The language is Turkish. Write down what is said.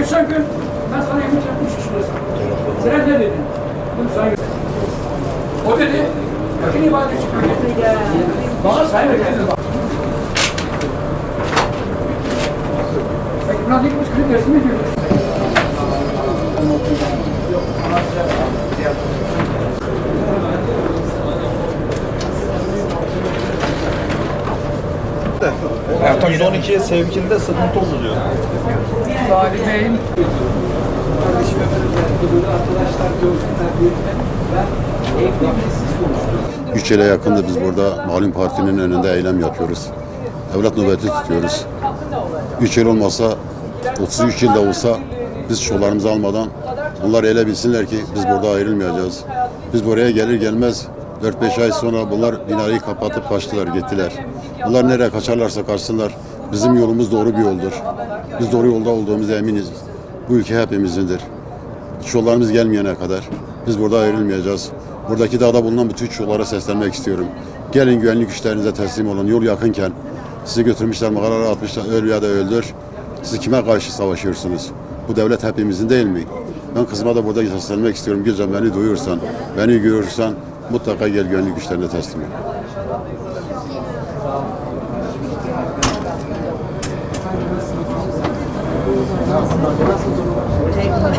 geçen gün ben sana yemek yapmışım şurası. Sen ne dedin? Dedim sana O dedi, yakın ibadesi kökeni. Bana sayın dedi bak. Peki buna dik biz kırık resmi diyoruz. Ertan 112'ye sevkinde sıkıntı oldu diyor. Salih Bey'in Üç yıla yakındır biz burada malum partinin önünde eylem yapıyoruz. Evlat nöbeti tutuyoruz. Üç yıl olmasa, 33 yılda olsa biz çocuklarımızı almadan bunlar ele bilsinler ki biz burada ayrılmayacağız. Biz buraya gelir gelmez 4-5 ay sonra bunlar binayı kapatıp kaçtılar, gittiler. Bunlar nereye kaçarlarsa kaçsınlar. Bizim yolumuz doğru bir yoldur. Biz doğru yolda olduğumuza eminiz. Bu ülke hepimizindir. Çollarımız gelmeyene kadar biz burada ayrılmayacağız. Buradaki dağda bulunan bütün çollara seslenmek istiyorum. Gelin güvenlik güçlerinize teslim olun. Yol yakınken sizi götürmüşler mağaralara atmışlar. Öl ya da öldür. Siz kime karşı savaşıyorsunuz? Bu devlet hepimizin değil mi? Ben kızıma da burada seslenmek istiyorum. Gülcan beni duyursan, beni görürsen mutlaka gel güvenlik güçlerine teslim ol. 手がつくと。